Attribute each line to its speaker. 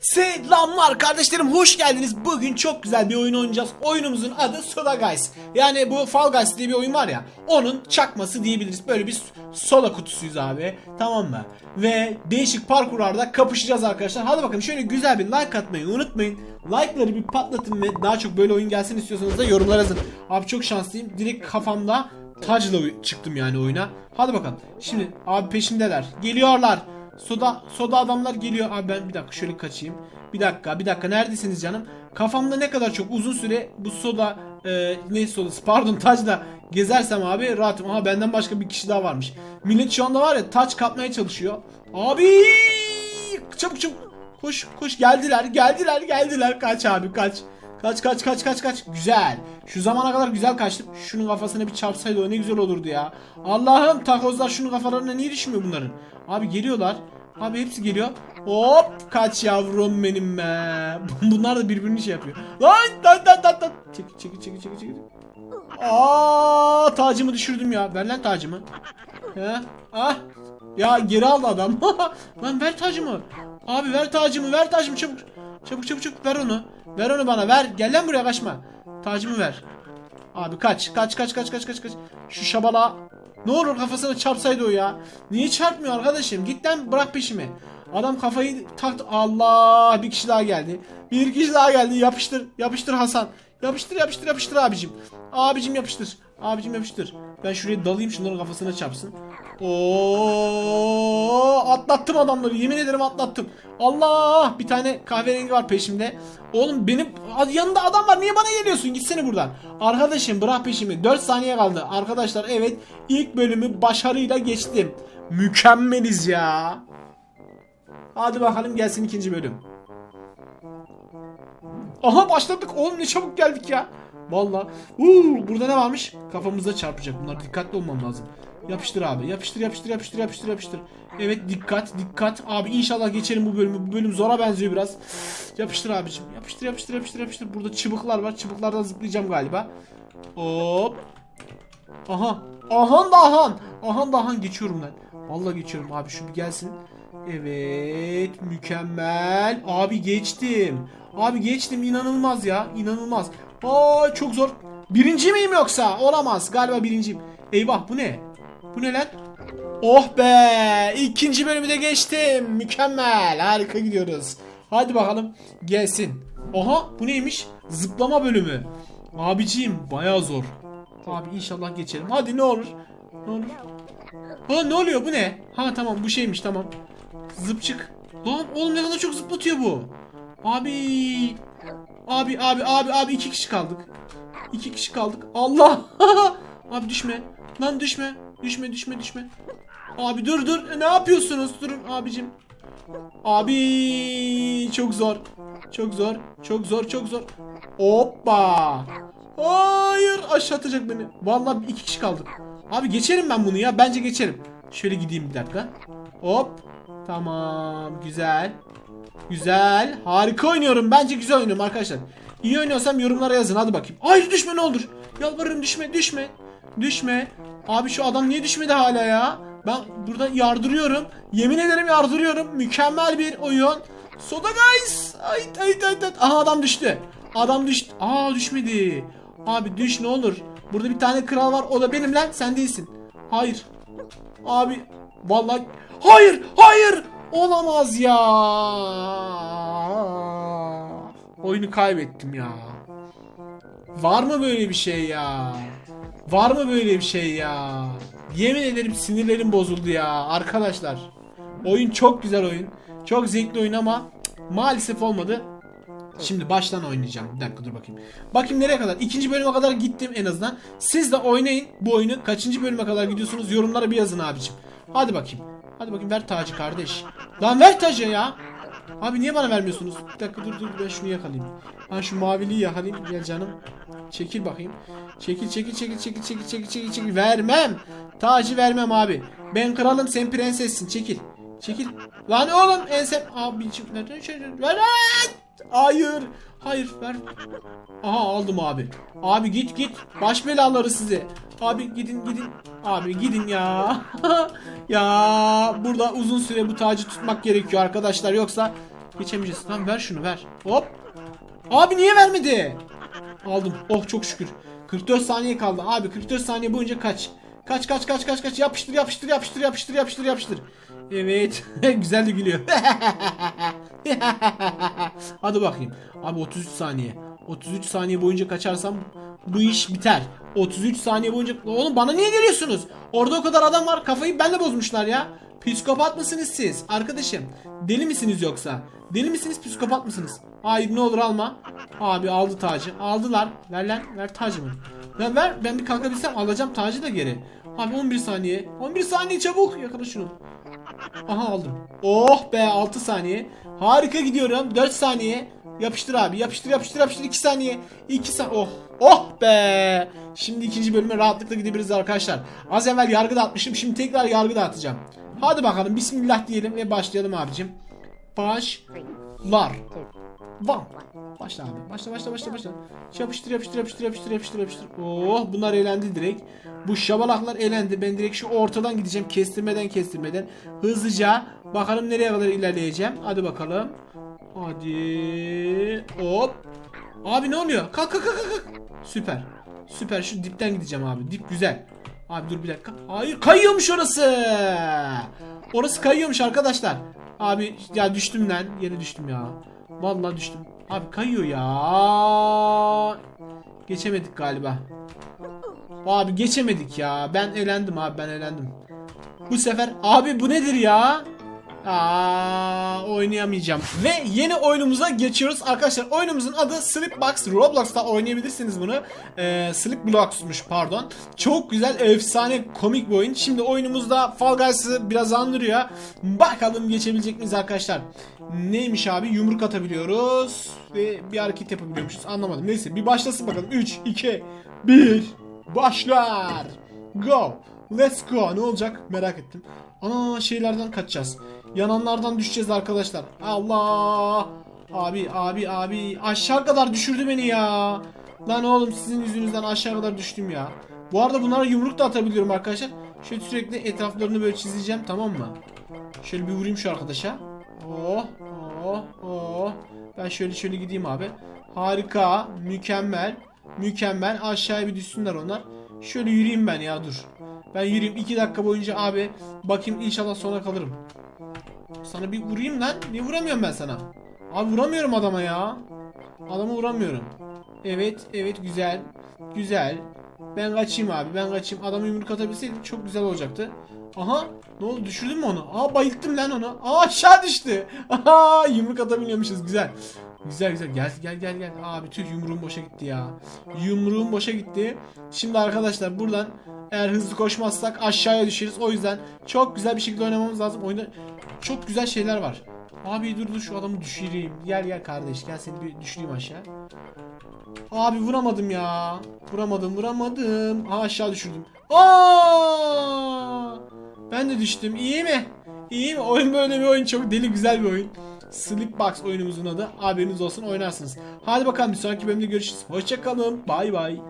Speaker 1: Selamlar kardeşlerim hoş geldiniz. Bugün çok güzel bir oyun oynayacağız. Oyunumuzun adı Soda Guys. Yani bu Fall Guys diye bir oyun var ya. Onun çakması diyebiliriz. Böyle bir soda kutusuyuz abi. Tamam mı? Ve değişik parkurlarda kapışacağız arkadaşlar. Hadi bakalım şöyle güzel bir like atmayı unutmayın. Like'ları bir patlatın ve daha çok böyle oyun gelsin istiyorsanız da yorumlara yazın. Abi çok şanslıyım. Direkt kafamda tacla çıktım yani oyuna. Hadi bakalım. Şimdi abi peşimdeler. Geliyorlar. Soda soda adamlar geliyor. Abi ben bir dakika şöyle kaçayım. Bir dakika bir dakika neredesiniz canım? Kafamda ne kadar çok uzun süre bu soda e, ne sodası pardon tacla gezersem abi rahatım. Aha benden başka bir kişi daha varmış. Millet şu anda var ya taç kapmaya çalışıyor. Abi çabuk çabuk koş koş geldiler geldiler geldiler kaç abi kaç. Kaç kaç kaç kaç kaç. Güzel. Şu zamana kadar güzel kaçtım. Şunun kafasına bir çarpsaydı o ne güzel olurdu ya. Allah'ım takozlar şunun kafalarına niye düşmüyor bunların? Abi geliyorlar. Abi hepsi geliyor. Hop kaç yavrum benim be. Bunlar da birbirini şey yapıyor. Lan lan lan lan lan. Çekil çekil çekil çekil çekil. Aa tacımı düşürdüm ya. Ver lan tacımı. He? Ah. Ya geri aldı adam. lan ver tacımı. Abi ver tacımı ver tacımı çabuk. Çabuk çabuk çabuk ver onu. Ver onu bana ver. Gel lan buraya kaçma. Tacımı ver. Abi kaç kaç kaç kaç kaç kaç kaç. Şu şabala. Ne olur kafasına çarpsaydı o ya. Niye çarpmıyor arkadaşım? Git lan bırak peşimi. Adam kafayı taktı. Allah bir kişi daha geldi. Bir kişi daha geldi. Yapıştır. Yapıştır Hasan. Yapıştır yapıştır yapıştır abicim. Abicim yapıştır. Abicim yapıştır. Ben şuraya dalayım şunların kafasına çarpsın. Oo atlattım adamları. Yemin ederim atlattım. Allah bir tane kahverengi var peşimde. Oğlum benim yanında adam var. Niye bana geliyorsun? Gitsene buradan. Arkadaşım bırak peşimi. 4 saniye kaldı. Arkadaşlar evet ilk bölümü başarıyla geçtim. Mükemmeliz ya. Hadi bakalım gelsin ikinci bölüm. Aha başladık. Oğlum ne çabuk geldik ya. Valla. Uuu burada ne varmış? Kafamıza çarpacak. Bunlar dikkatli olmam lazım. Yapıştır abi. Yapıştır yapıştır yapıştır yapıştır yapıştır. Evet dikkat dikkat. Abi inşallah geçerim bu bölümü. Bu bölüm zora benziyor biraz. Yapıştır abicim. Yapıştır yapıştır yapıştır yapıştır. Burada çıbıklar var. Çıbıklardan zıplayacağım galiba. Hop. Aha. Ahan da ahan. Ahan da ahan geçiyorum ben. Vallahi geçiyorum abi şu bir gelsin. Evet mükemmel. Abi geçtim. Abi geçtim inanılmaz ya inanılmaz. Aa çok zor. Birinci miyim yoksa? Olamaz. Galiba birinciyim. Eyvah bu ne? Bu ne lan? Oh be! İkinci bölümü de geçtim. Mükemmel. Harika gidiyoruz. Hadi bakalım gelsin. Aha bu neymiş? Zıplama bölümü. Abiciğim bayağı zor. Abi inşallah geçelim. Hadi ne olur. Ne olur. Ha ne oluyor bu ne? Ha tamam bu şeymiş tamam. Zıp çık. Lan oğlum ne kadar çok zıplatıyor bu. Abi. Abi abi abi abi iki kişi kaldık. İki kişi kaldık. Allah. abi düşme. Lan düşme. Düşme düşme düşme. Abi dur dur. E, ne yapıyorsunuz? Durun abicim. Abi çok zor. Çok zor. Çok zor çok zor. Hoppa. Hayır aşağı atacak beni. Vallahi iki kişi kaldık. Abi geçerim ben bunu ya. Bence geçerim. Şöyle gideyim bir dakika. Hop. Tamam. Güzel. Güzel. Harika oynuyorum. Bence güzel oynuyorum arkadaşlar. İyi oynuyorsam yorumlara yazın. Hadi bakayım. Hayır düşme ne olur. Yalvarırım düşme düşme. Düşme. Abi şu adam niye düşmedi hala ya? Ben burada yardırıyorum. Yemin ederim yardırıyorum. Mükemmel bir oyun. Soda guys. Ay ay ay ay. Aha adam düştü. Adam düştü. Aa düşmedi. Abi düş ne olur. Burada bir tane kral var. O da benim lan. Sen değilsin. Hayır. Abi vallahi hayır hayır olamaz ya. Oyunu kaybettim ya. Var mı böyle bir şey ya? Var mı böyle bir şey ya? Yemin ederim sinirlerim bozuldu ya arkadaşlar. Oyun çok güzel oyun. Çok zevkli oyun ama maalesef olmadı. Şimdi baştan oynayacağım. Bir dakika dur bakayım. Bakayım nereye kadar? İkinci bölüme kadar gittim en azından. Siz de oynayın bu oyunu. Kaçıncı bölüme kadar gidiyorsunuz? Yorumlara bir yazın abicim. Hadi bakayım. Hadi bakayım ver tacı kardeş. Lan ver tacı ya. Abi niye bana vermiyorsunuz? Bir dakika dur dur ben şunu yakalayayım. Ben şu maviliği yakalayayım. Gel canım. Çekil bakayım. Çekil çekil çekil çekil çekil çekil çekil çekil. Vermem. Tacı vermem abi. Ben kralım sen prensessin. Çekil. Çekil. Lan oğlum ensem. Abicim nereden şey ver. Hayır. Hayır ver. Aha aldım abi. Abi git git. Baş belaları size. Abi gidin gidin. Abi gidin ya. ya burada uzun süre bu tacı tutmak gerekiyor arkadaşlar. Yoksa Geçemeyeceğiz. Tamam ver şunu ver. Hop. Abi niye vermedi? Aldım. Oh çok şükür. 44 saniye kaldı. Abi 44 saniye boyunca kaç. Kaç kaç kaç kaç kaç yapıştır yapıştır yapıştır yapıştır yapıştır yapıştır. Evet. Güzel de gülüyor. Hadi bakayım. Abi 33 saniye. 33 saniye boyunca kaçarsam bu iş biter. 33 saniye boyunca... Oğlum bana niye geliyorsunuz? Orada o kadar adam var. Kafayı benle bozmuşlar ya. Psikopat mısınız siz? Arkadaşım. Deli misiniz yoksa? Deli misiniz psikopat mısınız? Hayır ne olur alma. Abi aldı tacı. Aldılar. Ver lan. Ver tacımı. Ver ver. Ben bir kalkabilsem alacağım tacı da geri. Abi 11 saniye. 11 saniye çabuk. Yakala şunu. Aha aldım. Oh be 6 saniye. Harika gidiyorum. 4 saniye. Yapıştır abi. Yapıştır yapıştır yapıştır. 2 saniye. 2 saniye. Oh. Oh be. Şimdi ikinci bölüme rahatlıkla gidebiliriz arkadaşlar. Az evvel yargı dağıtmışım. Şimdi tekrar yargı dağıtacağım. Hadi bakalım. Bismillah diyelim ve başlayalım abicim. Başlar. Van. Başla abi. Başla başla başla başla. Yapıştır yapıştır yapıştır yapıştır yapıştır yapıştır. Oh bunlar eğlendi direkt. Bu şabalaklar eğlendi. Ben direkt şu ortadan gideceğim. Kestirmeden kestirmeden. Hızlıca. Bakalım nereye kadar ilerleyeceğim. Hadi bakalım. Hadi. Hop. Abi ne oluyor? Kalk kalk kalk kalk. Süper. Süper. Şu dipten gideceğim abi. Dip güzel. Abi dur bir dakika. Hayır kayıyormuş orası. Orası kayıyormuş arkadaşlar. Abi ya düştüm lan. Yere düştüm ya. Vallahi düştüm. Abi kayıyor ya. Geçemedik galiba. Abi geçemedik ya. Ben elendim abi ben elendim. Bu sefer abi bu nedir ya? Aa, oynayamayacağım. Ve yeni oyunumuza geçiyoruz. Arkadaşlar oyunumuzun adı Slipbox. Roblox'ta oynayabilirsiniz bunu. Ee, Slipblocks'muş pardon. Çok güzel, efsane, komik bir oyun. Şimdi oyunumuzda Fall Guys'ı biraz andırıyor. Bakalım geçebilecek miyiz arkadaşlar? Neymiş abi? Yumruk atabiliyoruz. Ve bir hareket yapabiliyormuşuz. Anlamadım. Neyse bir başlasın bakalım. 3, 2, 1. Başlar. Go. Let's go. Ne olacak? Merak ettim. Ana şeylerden kaçacağız. Yananlardan düşeceğiz arkadaşlar. Allah. Abi abi abi aşağı kadar düşürdü beni ya. Lan oğlum sizin yüzünüzden aşağı kadar düştüm ya. Bu arada bunlara yumruk da atabiliyorum arkadaşlar. Şöyle sürekli etraflarını böyle çizeceğim tamam mı? Şöyle bir vurayım şu arkadaşa. Oh oh oh. Ben şöyle şöyle gideyim abi. Harika, mükemmel, mükemmel. Aşağıya bir düşsünler onlar. Şöyle yürüyeyim ben ya dur. Ben yürüyeyim 2 dakika boyunca abi. Bakayım inşallah sona kalırım. Sana bir vurayım lan. Niye vuramıyorum ben sana? Abi vuramıyorum adama ya. Adamı vuramıyorum. Evet, evet güzel. Güzel. Ben kaçayım abi. Ben kaçayım. Adamı yumruk atabilseydim çok güzel olacaktı. Aha. Ne oldu? Düşürdün mü onu? Aa bayılttım lan onu. Aa aşağı düştü. Aha yumruk atabiliyormuşuz. Güzel. Güzel güzel. Gel gel gel gel. Abi tüh yumruğum boşa gitti ya. Yumruğum boşa gitti. Şimdi arkadaşlar buradan eğer hızlı koşmazsak aşağıya düşeriz. O yüzden çok güzel bir şekilde oynamamız lazım. Oyunda çok güzel şeyler var. Abi dur dur şu adamı düşüreyim. Gel gel kardeş gel seni bir düşüreyim aşağı. Abi vuramadım ya. Vuramadım vuramadım. Ha aşağı düşürdüm. Aa! Ben de düştüm. İyi mi? İyi mi? Oyun böyle bir oyun. Çok deli güzel bir oyun. Slipbox oyunumuzun adı. Haberiniz olsun oynarsınız. Hadi bakalım bir sonraki bölümde görüşürüz. Hoşçakalın. Bay bay.